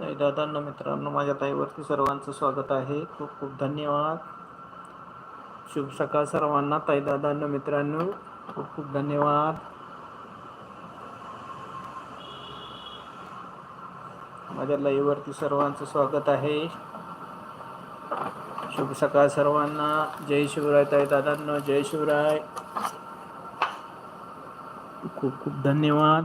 दादांना मित्रांनो माझ्या ताईवरती सर्वांचं स्वागत आहे. खूप खूप धन्यवाद. शुभ सकाळ सर्वांना ताई दादांना मित्रांनो. खूप खूप धन्यवाद. माझ्या लाईव्हवरती सर्वांचं स्वागत आहे. शुभ सकाळ सर्वांना. जय शिवराय ताई दादांना. जय शिवराय. खूप खूप धन्यवाद.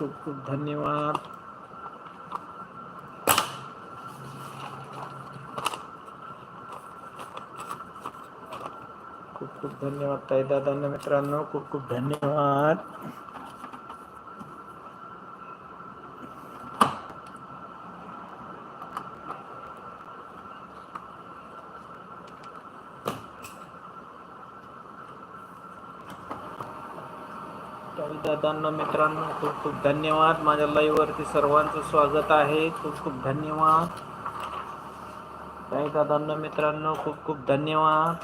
खूप खूब धन्यवाद। खूप खूप धन्यवाद ताई दादांना मित्रांनो खूप खूप धन्यवाद। ताई मित्रांनो खूप खूप धन्यवाद. माझ्या लाईव्हवरती सर्वांचं स्वागत आहे. खूप खूप धन्यवाद. काही दादांना मित्रांनो खूप खूप धन्यवाद.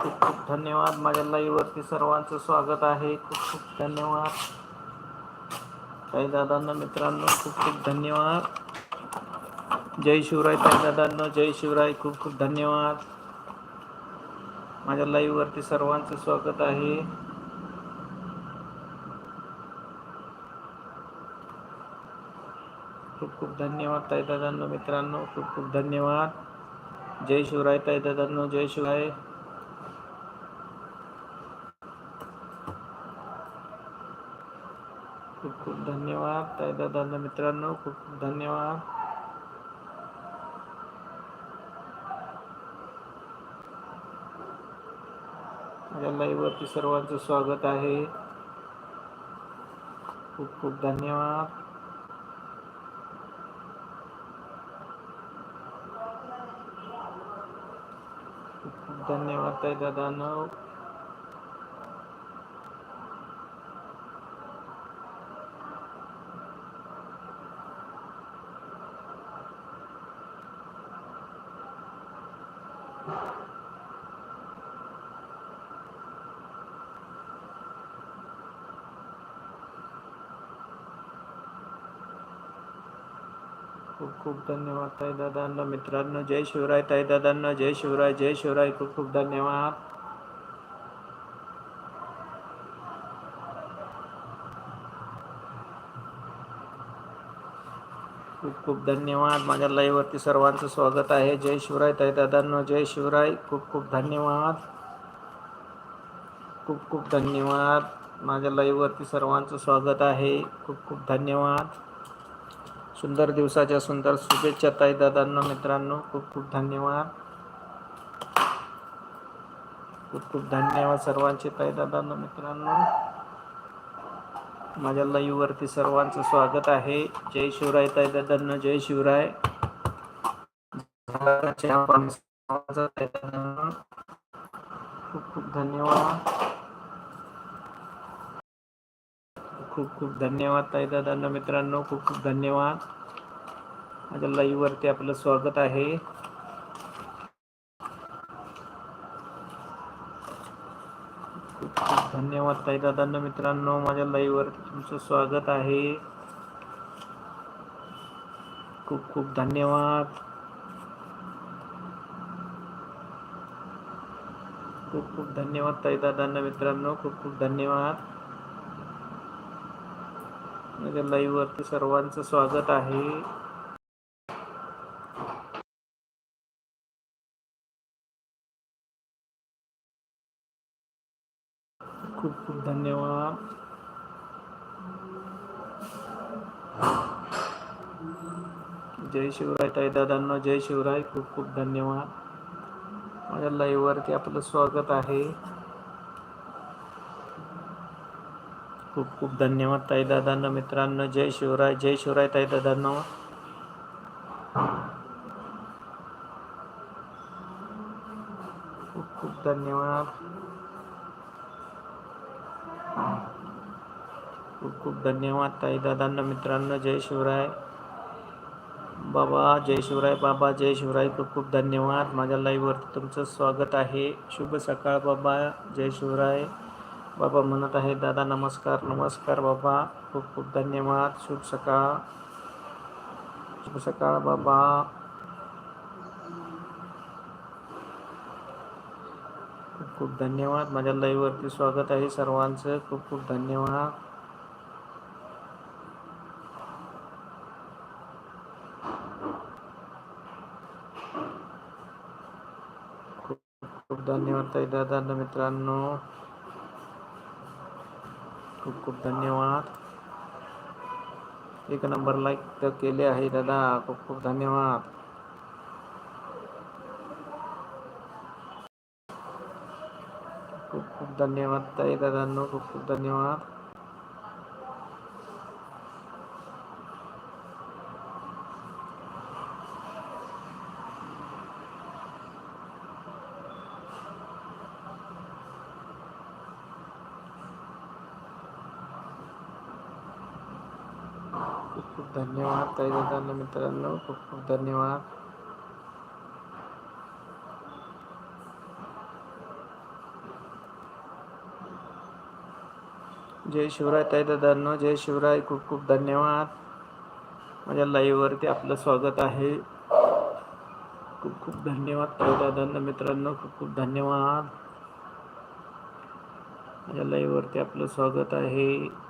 खूप खूप धन्यवाद. माझ्या लाईव्हवरती सर्वांचं स्वागत आहे. खूप खूप धन्यवाद. काही दादांना मित्रांनो खूप खूप धन्यवाद. जय शिवराय ताई दादांनो जय शिवराय. खूप खूप धन्यवाद. माझ्या लाईव्हवरती सर्वांचं स्वागत आहे. खूप खूप धन्यवाद ताई दादांनो खूप खूप धन्यवाद. जय शिवराय ताई दादांनो, जय शिवराय. खूप खूप धन्यवाद ताई दादांनो, मित्रांनो. खूप खूप धन्यवाद. माझ्या लाईव्हवरती सर्वांचं स्वागत आहे खूप खूप धन्यवाद खूप खूप धन्यवाद ताई you. खूप खूप धन्यवाद ताई दादांना. मित्रांनो जय शिवराय ताई दादांना. जय शिवराय जय शिवराय. खूप खूप धन्यवाद. खूप खूप धन्यवाद. माझ्या लाईव्हवरती सर्वांचं स्वागत आहे. जय शिवराय ताई दादांनो. जय शिवराय. खूप खूप धन्यवाद. खूप खूप धन्यवाद. माझ्या लाईव्हवरती सर्वांचं स्वागत आहे. खूप खूप धन्यवाद. सुंदर दिवसाच्या सुंदर शुभेच्छा ताई दादांना मित्रांनो. खूप खूप धन्यवाद. खूप खूप धन्यवाद सर्वांचे ताई दादांना मित्रांनो. माझ्या लाईव्हवरती सर्वांचं स्वागत आहे. जय शिवराय ताई दादांना जय शिवराय. खूप खूप धन्यवाद. खूप खूप धन्यवाद ताई दादांना मित्रांनो. खूप खूप धन्यवाद. माझ्या लाईव्हवरती आपलं स्वागत आहे. खूप खूप धन्यवाद ताई दादांना मित्रांनो माझ्या लाईव्हवरती तुमचं स्वागत आहे. खूप खूप धन्यवाद. खूप खूप धन्यवाद ताई दादांना मित्रांनो खूप खूप धन्यवाद. माझ्या लाईव्ह वरती सर्वांचं स्वागत आहे खूप खूप धन्यवाद जय शिवराय ताईदादांना जय शिवराय. खूप खूप धन्यवाद. माझ्या लाईव्हवरती आपलं स्वागत आहे. खूप खूप धन्यवाद ताईदादांना मित्रांनो. जय शिवराय जय शिवराय ताईदादांना खूप खूप धन्यवाद. खूप खूप धन्यवाद ताईदादांना मित्रांनो. जय शिवराय. बाबा जय शिवराय बाबा जय शिवराय. खूप खूप धन्यवाद. माझ्या लाईव्हवरती तुमचं स्वागत आहे. शुभ सकाळ बाबा. जय शिवराय. बाबा म्हणत आहे दादा नमस्कार नमस्कार बाबा. खूप खूप धन्यवाद. शुभ सकाळ. शुभ सकाळ बाबा. खूप खूप धन्यवाद. माझ्या लाईव्हवरती स्वागत आहे सर्वांचं. खूप खूप धन्यवाद खूप खूप धन्यवाद ताई दादांना मित्रांनो. खूप खूप धन्यवाद. एक नंबर लाईक तर केले आहे दादा. खूप खूप धन्यवाद. खूप खूप धन्यवाद ताई दादांनो. खूप खूप धन्यवाद. खूप खूप धन्यवाद ताई दादांना मित्रांनो. खूप खूप धन्यवाद. जय शिवराय ताई दादांनो जय शिवराय. खूप खूप धन्यवाद. माझ्या लाईव्हवरती आपलं स्वागत आहे. खूप खूप धन्यवाद ताई दादांना मित्रांनो. खूप खूप धन्यवाद. माझ्या लाईव्हवरती आपलं स्वागत आहे.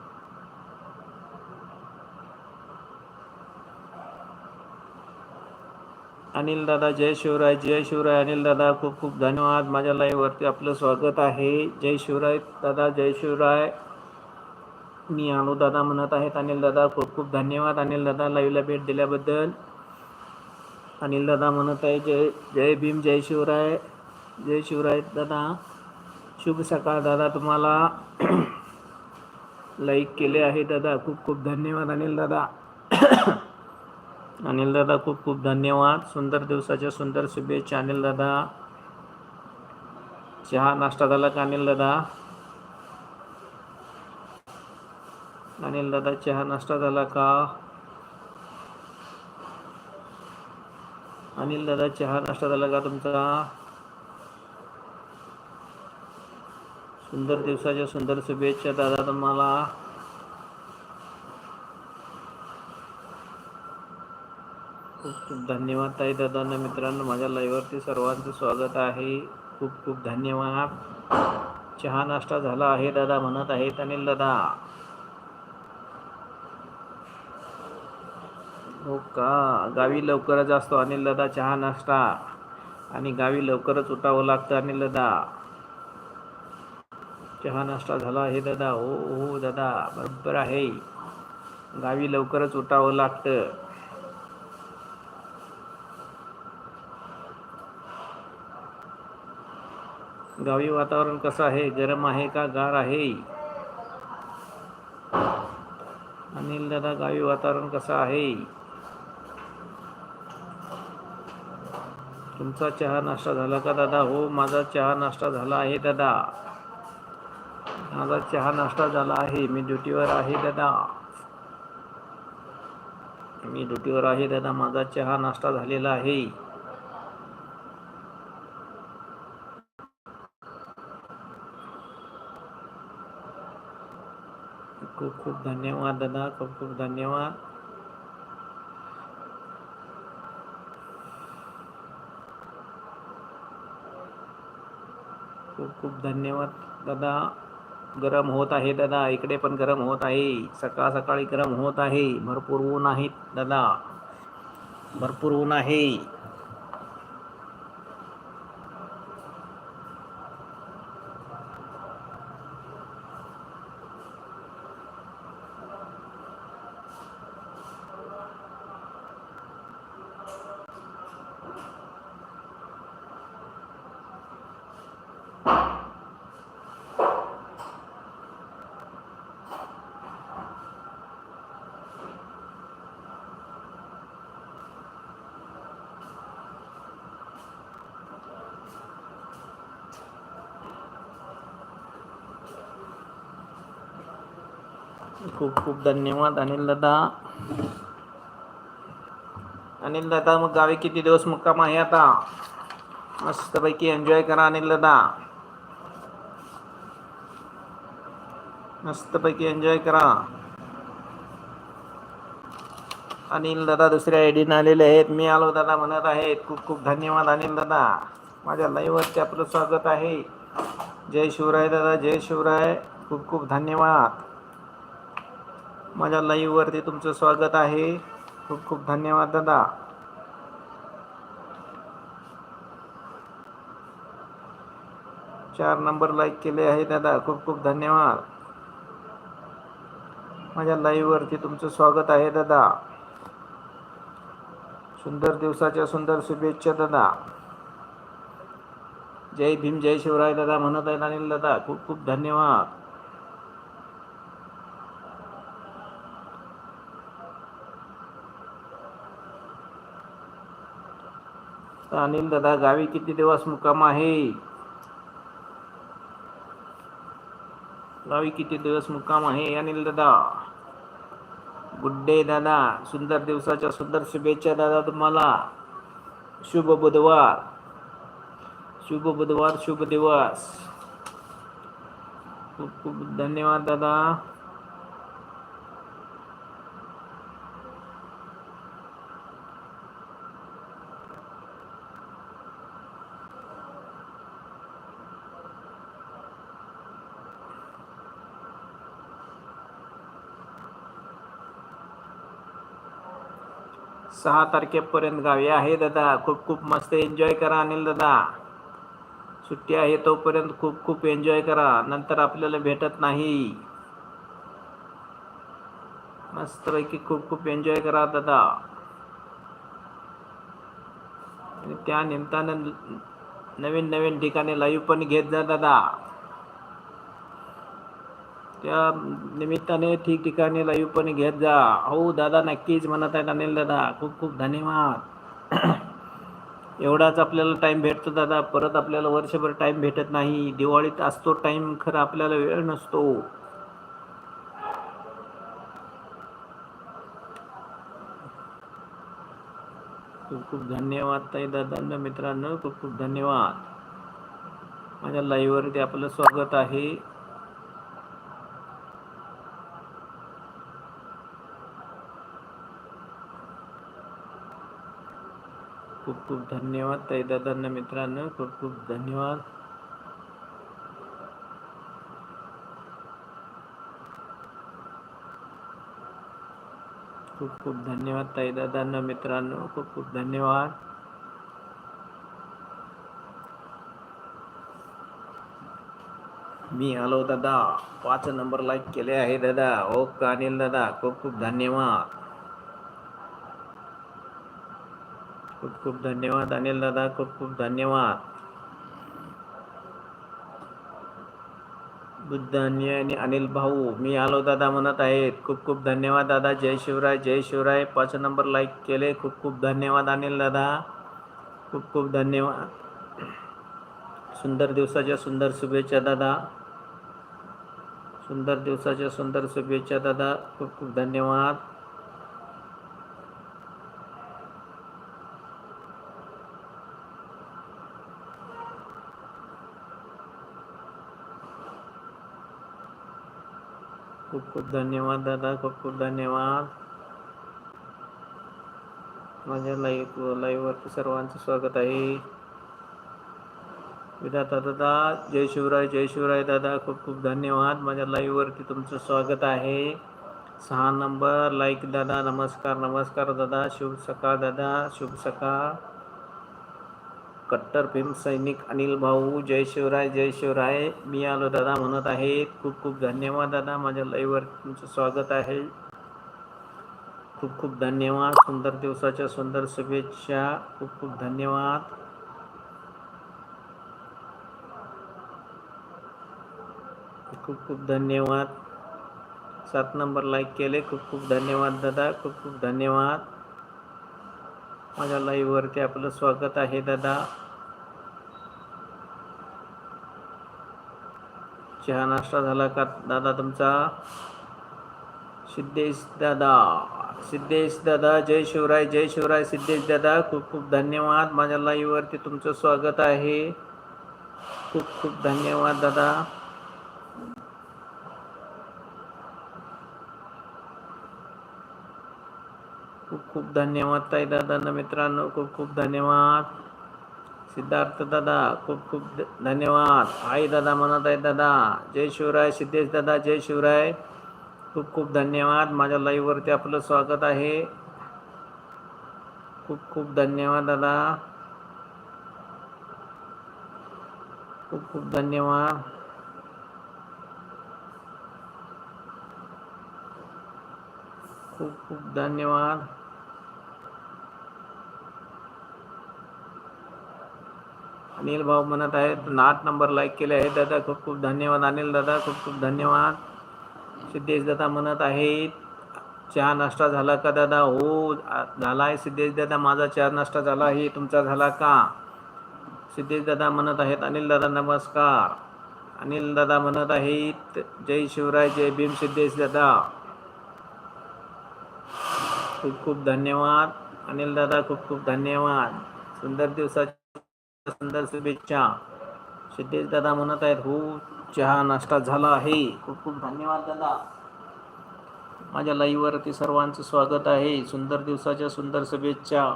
अनिल दादा जय शिवराय जय शिवराय. अनिल दादा खूप खूप धन्यवाद. माझ्या लाईव्हवरती आपलं स्वागत आहे. जय शिवराय दादा जय शिवराय. मी अनु दादा म्हणत आहेत. अनिल दादा खूप खूप धन्यवाद. अनिल दादा लाईव्हला भेट दिल्याबद्दल. अनिल दादा म्हणत आहे जय जय भीम जय शिवराय. जय शिवराय दादा. शुभ सकाळ दादा तुम्हाला. लाईक केले आहे दादा. खूप खूप धन्यवाद अनिल दादा. अनिल दादा खूप खूप धन्यवाद. सुंदर दिवसाच्या सुंदर शुभेच्छा अनिल दादा. चहा नाश्ता झाला का अनिल दादा? अनिल दादा चहा नाश्ता झाला का? अनिल दादा चहा नाश्ता झाला का तुमचा? सुंदर दिवसाच्या सुंदर शुभेच्छा दादा तुम्हाला. खूप खूप धन्यवाद ताई दादांना. मित्रांनो माझ्या लाईव्हवरती सर्वांचं स्वागत आहे. खूप खूप धन्यवाद. चहा नाश्ता झाला आहे दादा म्हणत आहेत अनिल दादा. हो का? गावी लवकरच असतो अनिल दादा चहा नाश्ता. आणि गावी लवकरच उठावं लागतं अनिल दादा. चहा नाश्ता झाला आहे दादा. हो हो दादा बरोबर आहे. गावी लवकरच उठावं लागतं. गावी वातावरण कसं आहे? गरम आहे का? गार आहे? अनिल दादा गावी वातावरण कसं आहे? तुमचा चहा नाश्ता झाला का दादा? हो माझा चहा नाश्ता झाला आहे दादा. माझा चहा नाश्ता झाला आहे. मी ड्युटीवर आहे दादा. मी ड्युटीवर आहे दादा. माझा चहा नाश्ता झालेला आहे. खूप खूप धन्यवाद दादा खूप खूप धन्यवाद. खूप खूप धन्यवाद दादा. गरम होत आहे दादा इकडे पण गरम होत आहे. सकाळ सकाळी गरम होत आहे. भरपूर ऊन आहे दादा. भरपूर ऊन आहे. खूप खूप धन्यवाद अनिल दादा. अनिल दादा मग गावी किती दिवस मुक्काम आहे आता? मस्तपैकी एन्जॉय करा अनिल दादा. मस्तपैकी एन्जॉय करा. अनिल दादा दुसऱ्या आयडीनं आलेले आहेत. मी आलो दादा म्हणत आहेत. खूप खूप धन्यवाद अनिल दादा. माझ्या लाईव्हवरती आपलं स्वागत आहे. जय शिवराय दादा जय शिवराय. खूप खूप धन्यवाद. माझ्या लाईव्हवरती तुमचं स्वागत आहे. खूप खूप धन्यवाद दादा. चार नंबर लाईक केले आहे दादा. खूप खूप धन्यवाद. माझ्या लाईव्हवरती तुमचं स्वागत आहे दादा. सुंदर दिवसाच्या सुंदर शुभेच्छा दादा. जय भीम जय शिवराय दादा म्हणत आहेत अनिल दादा. खूप खूप धन्यवाद. अनिल दादा गावी किती दिवस मुक्काम आहे? गावी किती दिवस मुक्काम आहे अनिल दादा? गुड डे दादा. सुंदर दिवसाच्या सुंदर शुभेच्छा दादा तुम्हाला. शुभ बुधवार. शुभ बुधवार शुभ दिवस. खूप खूप धन्यवाद दादा. सहा तारखेपर्यंत गावी आहे दादा. खूप खूप मस्त एन्जॉय करा अनिल दादा. सुट्टी आहे तोपर्यंत खूप खूप एन्जॉय करा. नंतर आपल्याला भेटत नाही. मस्तपैकी खूप खूप एन्जॉय करा दादा. आणि त्या निमित्तानं नवीन नवीन ठिकाणी लाईव्ह पण घेत जा दादा. त्या निमित्ताने ठिकठिकाणी लाईव्ह पण घेत जा. हो दादा नक्कीच म्हणत आहेत अनिल दादा. खूप खूप धन्यवाद. एवढाच आपल्याला टाईम भेटतो दादा. परत आपल्याला वर्षभर टाईम भेटत नाही. दिवाळीत असतो टाईम खरं आपल्याला वेळ नसतो. खूप खूप धन्यवाद ताई दादांना मित्रांनो. खूप खूप धन्यवाद. माझ्या लाईव्हवरती आपलं स्वागत आहे. खूप खूप धन्यवाद ताई दादांना मित्रांनो खूप खूप धन्यवाद. खूप खूप धन्यवाद ताई दादांना मित्रांनो खूप खूप धन्यवाद. मी आलो दादा पाच नंबर लाईक केले आहे दादा. हो, ओ अनिल दादा खूप खूप धन्यवाद. खूप खूप धन्यवाद. अनिल दादा खूप खूप धन्यवाद. बुद्धान्य आणि आणि अनिल भाऊ मी आलो दादा म्हणत आहेत. खूप खूप धन्यवाद दादा. जय शिवराय जय शिवराय. पाच नंबर लाईक केले. खूप खूप धन्यवाद अनिल दादा. खूप खूप धन्यवाद. सुंदर दिवसाच्या सुंदर शुभेच्छा दादा. सुंदर दिवसाच्या सुंदर शुभेच्छा दादा. खूप खूप धन्यवाद. खूप खूप धन्यवाद दादा खूप खूप धन्यवाद. माझ्या लाईव्ह लाईव्हवरती सर्वांचं स्वागत आहे. विधाता दादा जय शिवराय जय शिवराय दादा खूप खूप धन्यवाद. माझ्या लाईव्हवरती तुमचं स्वागत आहे. सहा नंबर लाईक दादा नमस्कार नमस्कार दादा शुभ सकाळ दादा शुभ सकाळ. कट्टर भीम सैनिक अनिल भाऊ जय शिवराय जय शिवराय. मी आलो दादा म्हणत आहेत खूप खूप धन्यवाद दादा. माझ्या लाईव्हवर तुमचं स्वागत आहे. खूप खूप धन्यवाद. सुंदर दिवसाच्या सुंदर शुभेच्छा. खूप खूप धन्यवाद. खूप खूप धन्यवाद. सात नंबर लाईक केले. खूप खूप धन्यवाद दादा. खूप खूप धन्यवाद. माझ्या लाईव्हवरती आपलं स्वागत आहे दादा. चहा नाश्ता झाला का? दादा तुमचा? सिद्धेश दादा. सिद्धेश दादा जय शिवराय जय शिवराय. सिद्धेश दादा खूप खूप धन्यवाद. माझ्या लाईव्हवरती तुमचं स्वागत आहे. खूप खूप धन्यवाद दादा. खूप खूप धन्यवाद ताई दादा मित्रांनो. खूप खूप धन्यवाद. सिद्धार्थ दादा खूप खूप धन्यवाद. आई दादा म्हणत आहे दादा जय शिवराय सिद्धेश दादा जय शिवराय. खूप खूप धन्यवाद. माझ्या लाईव्हवरती आपलं स्वागत आहे. खूप खूप धन्यवाद दादा. खूप खूप धन्यवाद. खूप खूप धन्यवाद. अनिल भाऊ म्हणत आहेत आठ नंबर लाईक केले आहे दादा. खूप खूप धन्यवाद अनिल दादा. खूप खूप धन्यवाद. सिद्धेश दादा म्हणत आहेत चहा नाश्ता झाला का दादा? हो झाला आहे सिद्धेश दादा. माझा चहा नाश्ता झाला. आहे तुमचा झाला का? सिद्धेश दादा म्हणत आहेत अनिल दादा नमस्कार. अनिल दादा म्हणत आहेत जय शिवराय जय भीम सिद्धेश दादा. खूप खूप धन्यवाद. अनिल दादा खूप खूप धन्यवाद. सुंदर दिवसाच्या सुंदर शुभेच्छा. सिद्धेश दादा म्हणत आहेत हो चहा नाश्ता झाला आहे. खूप खूप धन्यवाद दादा. माझ्या लाईव्हवरती सर्वांचं स्वागत आहे. सुंदर दिवसाच्या सुंदर शुभेच्छा.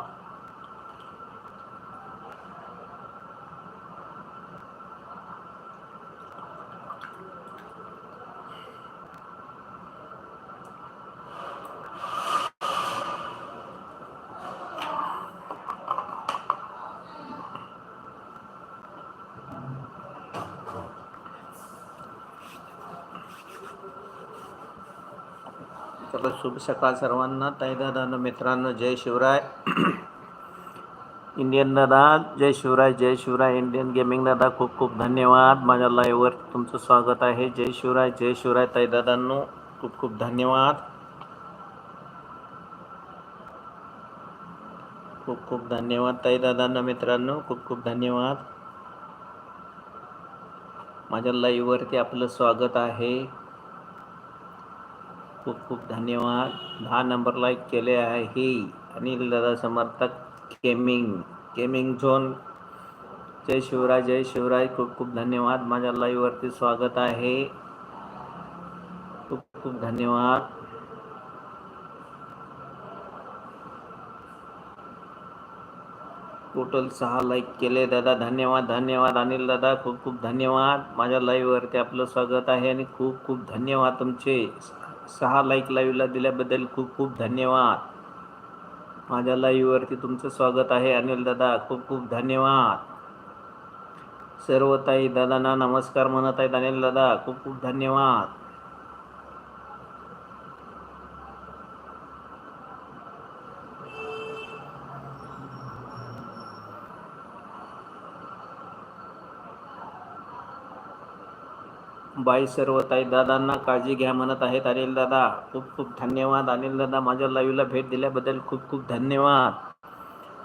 चला शुभ सकाळ सर्वांना. ताई दादा मित्रांनो जय शिवराय. इंडियन दादा जय शिवराय जय शिवराय. इंडियन गेमिंग दादा खूप खूप धन्यवाद. माझ्या लाईव्हवर तुमचं स्वागत आहे. जय शिवराय जय शिवराय. ताई दादांनो खूप खूप धन्यवाद. खूप खूप धन्यवाद ताई दादांना मित्रांनो खूप खूप धन्यवाद. माझ्या लाईव्हवरती आपलं स्वागत आहे. खूप खूप धन्यवाद. दहा नंबर लाईक केले आहे अनिल दादा समर्थक गेमिंग गेमिंग झोन. जय शिवराय जय शिवराय. खूप खूप धन्यवाद. माझ्या लाईव्हवरती स्वागत आहे. खूप खूप धन्यवाद. टोटल सहा लाईक केले दादा. धन्यवाद धन्यवाद. अनिल दादा खूप खूप धन्यवाद. माझ्या लाईव्हवरती आपलं स्वागत आहे आणि खूप खूप धन्यवाद तुमचे. सहा लाईक लाईव्हला दिल्याबद्दल खूप खूप धन्यवाद. माझ्या लाईव्हवरती तुमचं स्वागत आहे अनिल दादा खूप खूप धन्यवाद. सर्व ताई दादांना नमस्कार म्हणत आहेत अनिल दादा खूप खूप धन्यवाद. बाई सर्व ताई दादांना काळजी घ्या म्हणत आहेत. अनिल दादा खूप खूप धन्यवाद. अनिल दादा माझ्या लाईव्हला भेट दिल्याबद्दल खूप खूप धन्यवाद.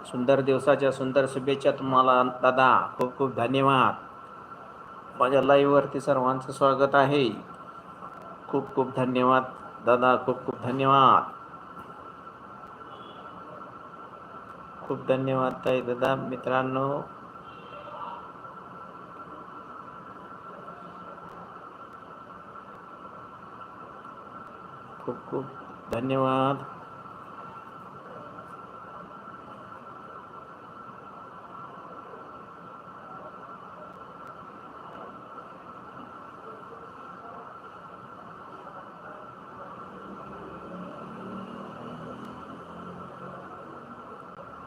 सुंदर दिवसाच्या सुंदर शुभेच्छा तुम्हाला दादा. खूप खूप धन्यवाद. माझ्या लाईव्हवरती सर्वांचं स्वागत आहे. खूप खूप धन्यवाद दादा. खूप खूप धन्यवाद. खूप धन्यवाद ताई दादा. मित्रांनो खूप खूप धन्यवाद.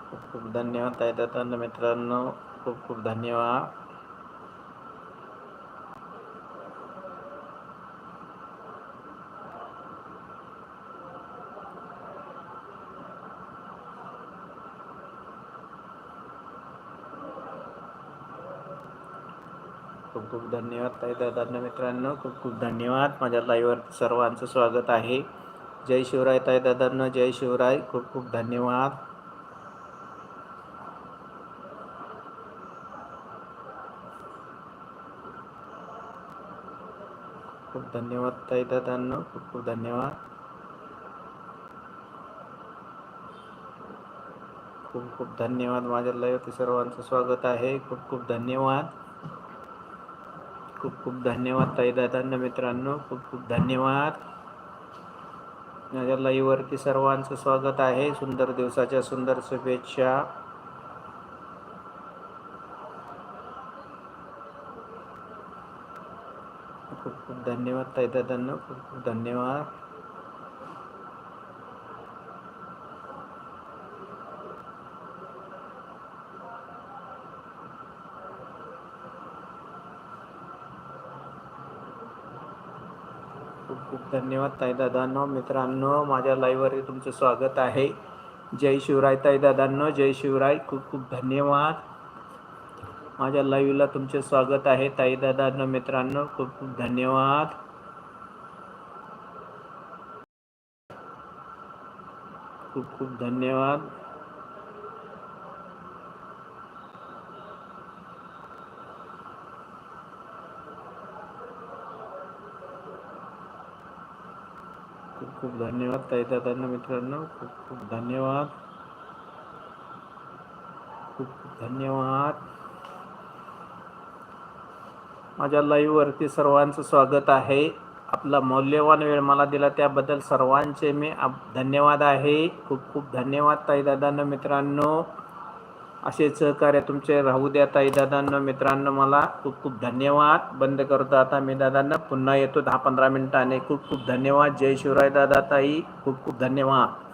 खूप खूप धन्यवाद ताई मित्रांनो खूप खूप धन्यवाद. खूप धन्यवाद ताई. दादांना मित्रांनो खूप खूप धन्यवाद. माझ्या लाईव्हवर सर्वांचं स्वागत आहे. जय शिवराय ताई दादांना जय शिवराय. खूप खूप धन्यवाद. खूप धन्यवाद ताई दादांना खूप खूप धन्यवाद. खूप खूप धन्यवाद. माझ्या लाईव्हवरती सर्वांचं स्वागत आहे. खूप खूप धन्यवाद. खूप खूप धन्यवाद ताई दादांना मित्रांनो. खूप खूप धन्यवाद. माझ्या लाईव्हवरती सर्वांचं स्वागत आहे. सुंदर दिवसाच्या सुंदर शुभेच्छा. खूप खूप धन्यवाद ताई दादांना खूप खूप धन्यवाद. खूप धन्यवाद ताई दादांनो मित्रांनो माझ्या लाईव्हवर तुमचं स्वागत आहे. जय शिवराय ताई दादांनो जय शिवराय. खूप खूप धन्यवाद. माझ्या लाईव्हला तुमचे स्वागत आहे ताईदादांनो मित्रांनो. खूप खूप धन्यवाद. खूप खूप धन्यवाद. खूप खूप धन्यवाद ताई दादांना मित्रांनो. खूप खूप धन्यवाद. खूप खूप धन्यवाद. माझ्या लाईव्हवरती सर्वांचं स्वागत आहे. आपला मौल्यवान वेळ मला दिला त्याबद्दल सर्वांचे मी धन्यवाद आहे. खूप खूप धन्यवाद ताई दादांना मित्रांनो. असे सहकार्य तुमचे राहू द्या ताई दादांना मित्रांनो मला खूप खूप धन्यवाद. बंद करतो आता मी दादांना. पुन्हा येतो दहा पंधरा मिनिटाने. खूप खूप धन्यवाद. जय शिवराय दादा ताई. खूप खूप धन्यवाद.